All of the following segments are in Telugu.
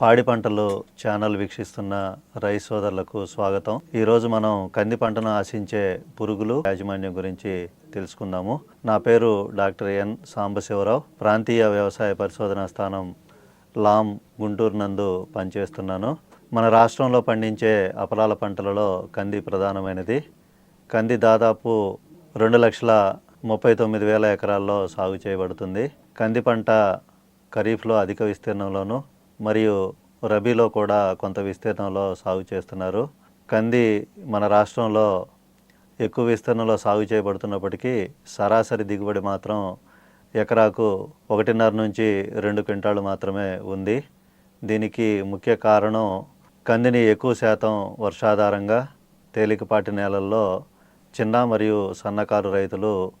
పాడి పంటలు ఛానల్ వీక్షిస్తున్న రైస్ సోదరులకు స్వాగతం. ఈరోజు మనం కంది పంటను ఆశించే పురుగులు యాజమాన్యం గురించి తెలుసుకుందాము. నా పేరు డాక్టర్ ఎన్ సాంబశివరావు. ప్రాంతీయ వ్యవసాయ పరిశోధనా స్థానం లామ్ గుంటూరు నందు పనిచేస్తున్నాను. మన రాష్ట్రంలో పండించే అపరాల పంటలలో కంది ప్రధానమైనది. కంది దాదాపు రెండు లక్షల ముప్పై తొమ్మిది వేల ఎకరాల్లో సాగు చేయబడుతుంది. కంది పంట ఖరీఫ్లో అధిక విస్తీర్ణంలోనూ మరియు రబీలో కూడా కొంత విస్తీర్ణంలో సాగు చేస్తున్నారు. కంది మన రాష్ట్రంలో ఎక్కువ విస్తీర్ణంలో సాగు చేయబడుతున్నప్పటికీ సరాసరి దిగుబడి మాత్రం ఎకరాకు ఒకటిన్నర నుంచి రెండు క్వింటాలు మాత్రమే ఉంది. దీనికి ముఖ్య కారణం కందిని ఎక్కువ శాతం వర్షాధారంగా తేలికపాటి నేలల్లో చిన్న మరియు సన్నకారు రైతులు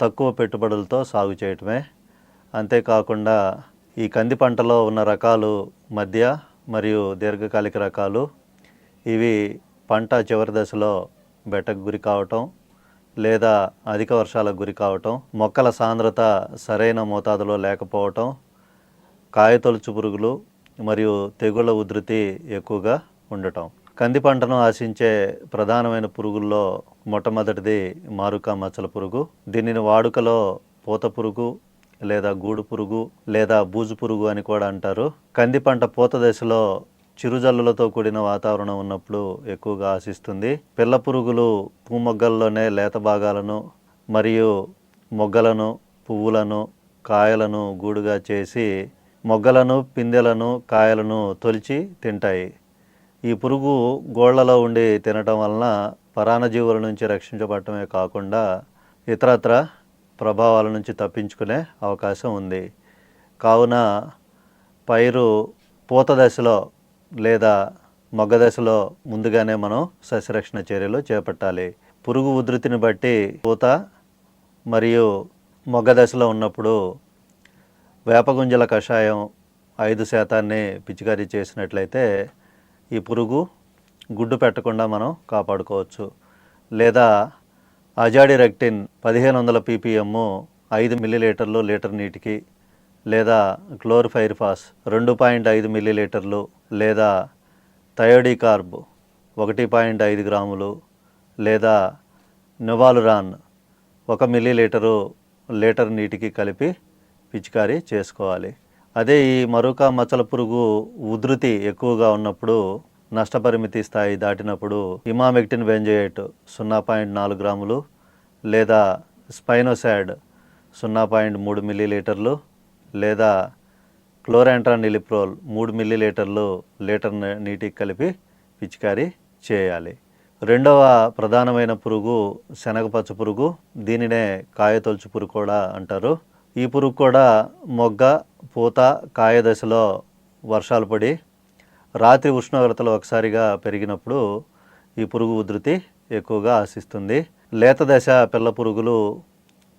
తక్కువ పెట్టుబడులతో సాగు చేయటమే. అంతేకాకుండా ఈ కంది పంటలో ఉన్న రకాలు మధ్య మరియు దీర్ఘకాలిక రకాలు ఇవి పంట చివరి దశలో బెట్టకు గురి కావటం లేదా అధిక వర్షాలకు గురి కావటం మొక్కల సాంద్రత సరైన మోతాదులో లేకపోవటం కాయతొలుచు పురుగులు మరియు తెగుళ్ళ ఉధృతి ఎక్కువగా ఉండటం. కంది పంటను ఆశించే ప్రధానమైన పురుగుల్లో మొట్టమొదటిది మారుక మచ్చల పురుగు. దీనిని వాడుకలో పూత పురుగు లేదా గూడు పురుగు లేదా బూజు పురుగు అని కూడా అంటారు. కంది పంట పూత దశలో చిరుజల్లులతో కూడిన వాతావరణం ఉన్నప్పుడు ఎక్కువగా ఆశిస్తుంది. పిల్ల పురుగులు పూమొగ్గల్లోనే లేత భాగాలను మరియు మొగ్గలను పువ్వులను కాయలను గూడుగా చేసి మొగ్గలను పిందెలను కాయలను తొలిచి తింటాయి. ఈ పురుగు గోళ్ళలో ఉండి తినటం వలన పరాణజీవుల నుంచి రక్షించబడటమే కాకుండా ఇతరత్ర ప్రభావాల నుంచి తప్పించుకునే అవకాశం ఉంది. కావున పైరు పూత దశలో లేదా మొగ్గ దశలో ముందుగానే మనం సస్యరక్షణ చర్యలు చేపట్టాలి. పురుగు ఉధృతిని బట్టి పూత మరియు మొగ్గ దశలో ఉన్నప్పుడు వేపగుంజల కషాయం ఐదు శాతాన్ని పిచికారీ చేసినట్లయితే ఈ పురుగు గుడ్డు పెట్టకుండా మనం కాపాడుకోవచ్చు. లేదా అజాడి రెక్టిన్ పదిహేను వందల పీపీఎమ్ ఐదు మిల్లీలీటర్లు లీటర్ నీటికి లేదా క్లోరిఫైర్ఫాస్ రెండు పాయింట్ ఐదు మిల్లీలీటర్లు లేదా థయోడికార్బ్ ఒకటి పాయింట్ ఐదు గ్రాములు లేదా నొవాలురాన్ ఒక మిల్లీలీటరు లీటర్ నీటికి కలిపి పిచికారీ చేసుకోవాలి. అదే ఈ మరొక మచ్చల పురుగు ఉధృతి ఎక్కువగా ఉన్నప్పుడు నష్టపరిమితి స్థాయి దాటినప్పుడు ఇమామెక్టిన్ వెంజయేట్ సున్నా పాయింట్ నాలుగు గ్రాములు లేదా స్పైనోసాడ్ సున్నా పాయింట్ మూడు మిల్లీలీటర్లు లేదా క్లోరాంట్రాన్ నిలిప్రోల్ మూడు మిల్లీలీటర్లు లీటర్ నీటికి కలిపి పిచికారీ చేయాలి. రెండవ ప్రధానమైన పురుగు శనగపచ్చ పురుగు. దీనినే కాయతొలుచు పురుగు కూడా అంటారు. ఈ పురుగు కూడా మొగ్గ పూత కాయ దశలో వర్షాలు పడి రాత్రి ఉష్ణోగ్రతలు ఒకసారిగా పెరిగినప్పుడు ఈ పురుగు ఉధృతి ఎక్కువగా ఆశిస్తుంది. లేత దశ పిల్ల పురుగులు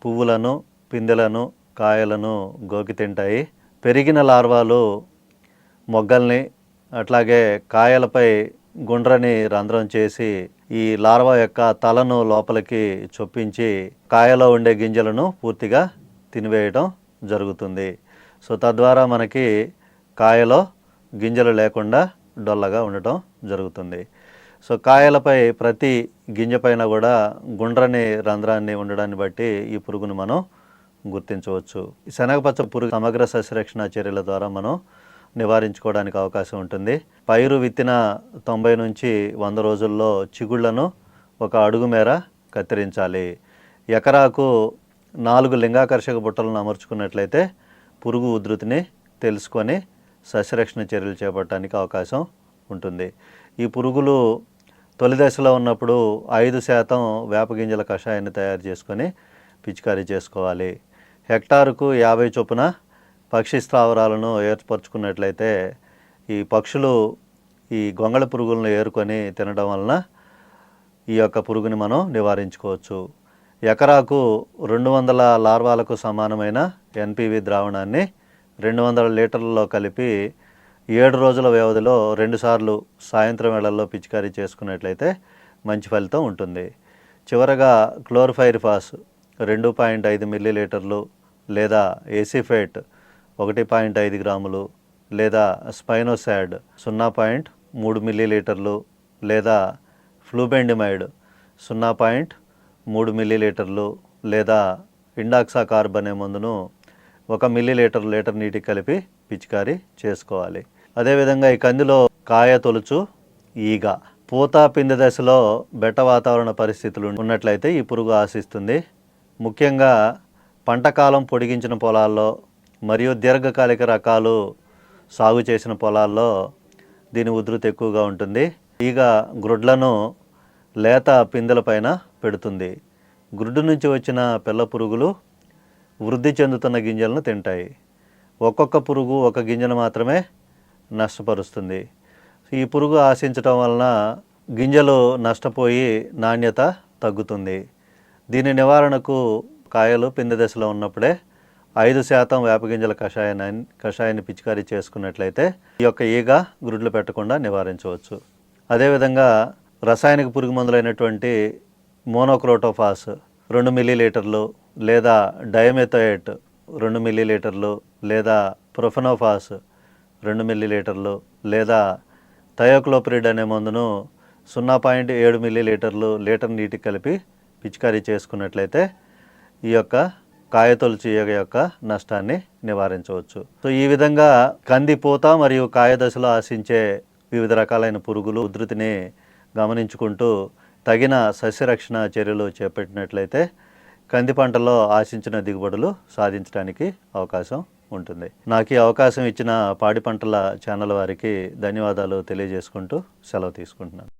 పువ్వులను పిందెలను కాయలను గోకి తింటాయి. పెరిగిన లార్వాలు మొగ్గల్ని అట్లాగే కాయలపై గుండ్రని రంధ్రం చేసి ఈ లార్వా యొక్క తలను లోపలికి చొప్పించి కాయలో ఉండే గింజలను పూర్తిగా తినివేయడం జరుగుతుంది. సో తద్వారా మనకి కాయలో గింజలు లేకుండా డొల్లగా ఉండటం జరుగుతుంది. సో కాయలపై ప్రతి గింజ పైన కూడా గుండ్రని రంధ్రాన్ని ఉండడాన్ని బట్టి ఈ పురుగును మనం గుర్తించవచ్చు. ఈ శనగపచ్చ పురుగు సమగ్ర సస్యరక్షణ చర్యల ద్వారా మనం నివారించుకోవడానికి అవకాశం ఉంటుంది. పైరు విత్తిన తొంభై నుంచి వంద రోజుల్లో చిగుళ్ళను ఒక అడుగు మేర కత్తిరించాలి. ఎకరాకు నాలుగు లింగాకర్షక బుట్టలను అమర్చుకున్నట్లయితే పురుగు ఉధృతిని తెలుసుకొని సస్యరక్షణ చర్యలు చేపట్టడానికి అవకాశం ఉంటుంది. ఈ పురుగులు తొలి దశలో ఉన్నప్పుడు ఐదు శాతం వేపగింజల కషాయాన్ని తయారు చేసుకొని పిచికారీ చేసుకోవాలి. హెక్టారుకు యాభై చొప్పున పక్షి స్థావరాలను ఏర్పరచుకున్నట్లయితే ఈ పక్షులు ఈ గొంగళ పురుగులను ఏరుకొని తినడం వలన ఈ యొక్క పురుగుని మనం నివారించుకోవచ్చు. ఎకరాకు రెండు వందల లార్వాలకు సమానమైన ఎన్పివి ద్రావణాన్ని రెండు వందల లీటర్లలో కలిపి ఏడు రోజుల వ్యవధిలో రెండుసార్లు సాయంత్రం వేళల్లో పిచికారీ చేసుకున్నట్లయితే మంచి ఫలితం ఉంటుంది. చివరగా క్లోర్ఫైరిఫాస్ రెండు పాయింట్ ఐదు మిల్లీ లీటర్లు లేదా ఏసీఫేట్ ఒకటి పాయింట్ ఐదు గ్రాములు లేదా స్పైనోసాడ్ సున్నా పాయింట్ మూడు మిల్లీలీటర్లు లేదా ఫ్లూబెండిమైడ్ సున్నా పాయింట్ మూడు మిల్లీలీటర్లు లేదా ఇండాక్సా కార్బ్ అనే మందును ఒక మిల్లీ లీటర్ లీటర్ నీటికి కలిపి పిచికారీ చేసుకోవాలి. అదేవిధంగా ఈ కందిలో కాయ తొలుచు ఈగ. పూత పిందె దశలో బెట్ట వాతావరణ పరిస్థితులు ఉన్నట్లయితే ఈ పురుగు ఆశిస్తుంది. ముఖ్యంగా పంట కాలం పొడిగించిన పొలాల్లో మరియు దీర్ఘకాలిక రకాలు సాగు చేసిన పొలాల్లో దీని ఉధృతి ఎక్కువగా ఉంటుంది. ఈగ గ్రుడ్లను లేత పిందెల పైన పెడుతుంది. గ్రుడ్డు నుంచి వచ్చిన పిల్ల పురుగులు వృద్ధి చెందుతున్న గింజలను తింటాయి. ఒక్కొక్క పురుగు ఒక గింజను మాత్రమే నష్టపరుస్తుంది. ఈ పురుగు ఆశించటం వలన గింజలు నష్టపోయి నాణ్యత తగ్గుతుంది. దీని నివారణకు కాయలు పిండి దశలో ఉన్నప్పుడే ఐదు శాతం వేపగింజల కషాయాన్ని కషాయాన్ని పిచికారీ చేసుకున్నట్లయితే ఈ యొక్క ఈగ గుడ్లు పెట్టకుండా నివారించవచ్చు. అదేవిధంగా రసాయనిక పురుగు మందులైనటువంటి మోనోక్రోటోఫాస్ రెండు మిల్లీలీటర్లు లేదా డయమెథోయేట్ రెండు మిల్లీలీటర్లు లేదా ప్రొఫెనోఫాస్ రెండు మిల్లీలీటర్లు లేదా థయోక్లోప్రిడ్ అనే మందును సున్నా పాయింట్ ఏడు మిల్లీలీటర్లు లీటర్ నీటికి కలిపి పిచికారీ చేసుకున్నట్లయితే ఈ యొక్క కాయతొలుచు యొక్క నష్టాన్ని నివారించవచ్చు. సో ఈ విధంగా కంది పూత మరియు కాయ దశలో ఆశించే వివిధ రకాలైన పురుగులు ఉధృతిని గమనించుకుంటూ తగిన సస్యరక్షణ చర్యలు చేపట్టినట్లయితే కంది పంటలో ఆశించిన దిగుబడులు సాధించడానికి అవకాశం ఉంటుంది. నాకు ఈ అవకాశం ఇచ్చిన పాడి పంటల ఛానల్ వారికి ధన్యవాదాలు తెలియజేసుకుంటూ సెలవు తీసుకుంటున్నాను.